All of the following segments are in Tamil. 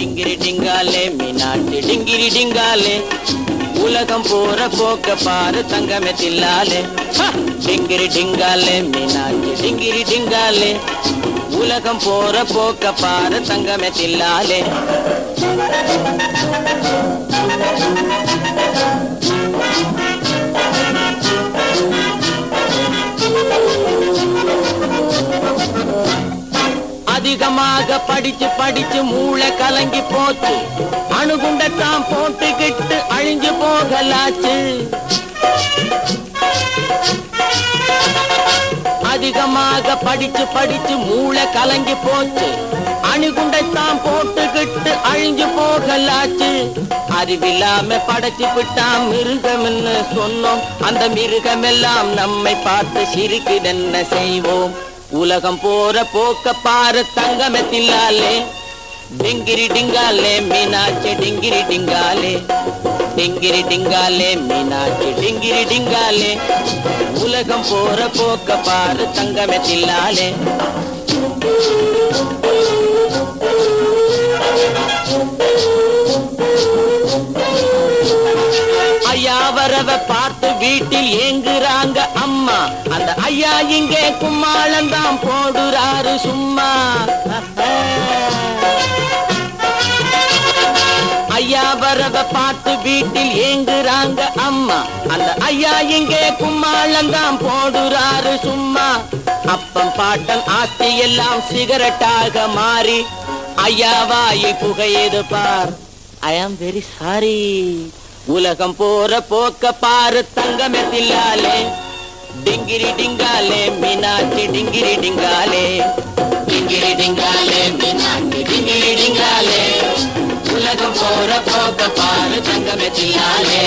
டிங்கிரி டிங்காலே மீனாட்டு டிங்கிரி டிங்காலே. உலகம் போற போக்க பாரு தங்கமே தில்லாலே. டிங்கிரி டிங்காலே மீனாட்டு டிங்கிரி டிங்காலே. உலகம் போற போக்க பாரு தங்கமே தில்லாலே. அதிகமாக படிச்சு படிச்சு மூளை கலங்கி போச்சு. அணுகுண்டத்தான் போட்டுக்கிட்டு அழிஞ்சு போகலாச்சு. அதிகமாக படிச்சு படிச்சு மூளை கலங்கி போச்சு. அணுகுண்டைத்தான் போட்டுக்கிட்டு அழிஞ்சு போகலாச்சு. அறிவில்லாம படைச்சு விட்டான் மிருகம்னு சொன்னோம். அந்த மிருகமெல்லாம் நம்மை பார்த்து சிரிக்குதென்ன செய்வோம். உலகம் போற போக்க பாரு தங்கமெத்தில்லாலே டிங்கிரி டிங்காலே மீனாட்சி டிங்கிரி டிங்காலே. டிங்கிரி டிங்காலே மீனாட்சி டிங்கிரி டிங்காலே. உலகம் போற போக்க பாரு தங்கமெத்தில்லாலே ஐயா வரவ பார்த்து வீட்டில் ஏங்குறாங்க அம்மா. அந்த ஐயா இங்கே கும்மாளந்தான் போடுறாரு சும்மா. ஐயா வரவ பார்த்து வீட்டில் ஏங்குறாங்க அம்மா. அந்த ஐயா இங்கே கும்மாளந்தான் போடுறாரு சும்மா. அப்பம் பாட்டன் ஆஸ்தி எல்லாம் சிகரெட்டாக மாறி. ஐயா வாயை புகையது பார். ஐ ஆம் வெரி சாரி உலகம் போற போக்க பாரு தங்கமே தில்லாலே டிங்கிரி டிங்காலே மீனாட்சி டிங்கிரி டிங்காலே. டிங்கிரி டிங்காலே மீனாட்சி டிங்கிரி டிங்காலே. உலகம் போற போக்க பாரு தங்கமே தில்லாலே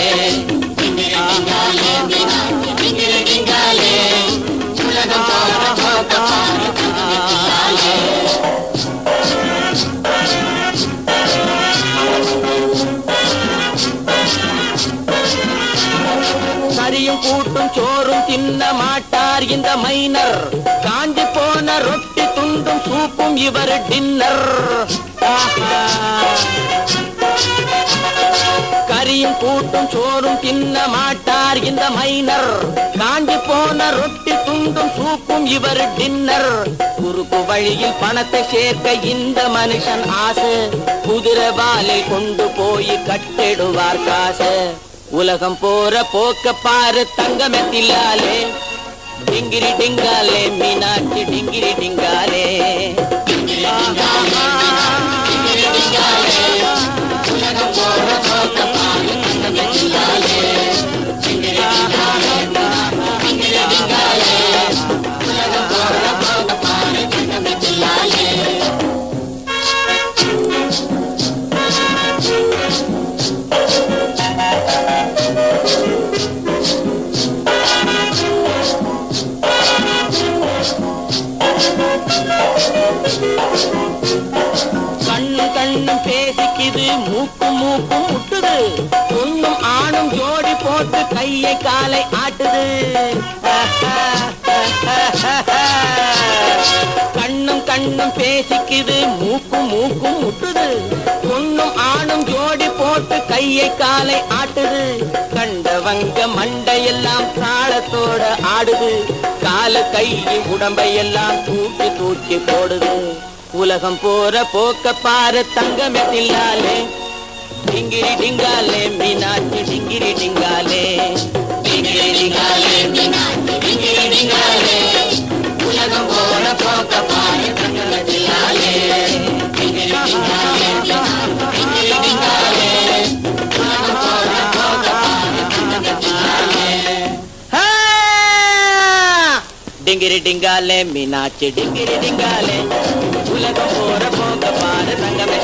கறியும் கூட்டும் சோறும் தின்ன மாட்டார் இந்த மைனர். காஞ்சி போன ரொட்டி துண்டும் சூப்பும் இவர் டின்னர். கறியும் கூட்டும் சோறும் தின்ன மாட்டார் இந்த மைனர். காஞ்சி போன ரொட்டி துண்டும் சூப்பும் இவர் டின்னர். குறுக்கு வழியில் பணத்தை சேர்க்க இந்த மனுஷன் ஆசை. குதிரை வாலை கொண்டு போய் கட்டிடுவார் காசு. உலகம் போற போக்க பாரு தங்கமெத்திலாலே. டிங்கிரி டிங்காலே மீனாட்சி டிங்கிரி டிங்காலே. கண்ணு பேசிக்குது மூக்கும் மூக்கும் முட்டுது. பொண்ணும் ஆணும் ஜோடி போட்டு கையை காலை ஆட்டுது. கண்ணும் கண்ணும் பேசிக்குது மூக்கும் மூக்கும் முட்டுது. பொண்ணும் ஆணும் ஜோடி போட்டு கையை காலை ஆட்டுது. கண்டவங்க மண்டையெல்லாம் தாளத்தோட ஆடுது. கால கையை உடம்பையெல்லாம் தூக்கி தூக்கி போடுது. உலகம் போற போக்க பாரு தங்கமெத்தில்லாலே டிங்கிரி டிங்காலே மீனாட்சி டிங்கிரி டிங்காலே. டிங்கிரி டிங்காலே மீனாட்சி டிங்கிரி டிங்காலே உலகம் போற போங்க பாரு தங்கமே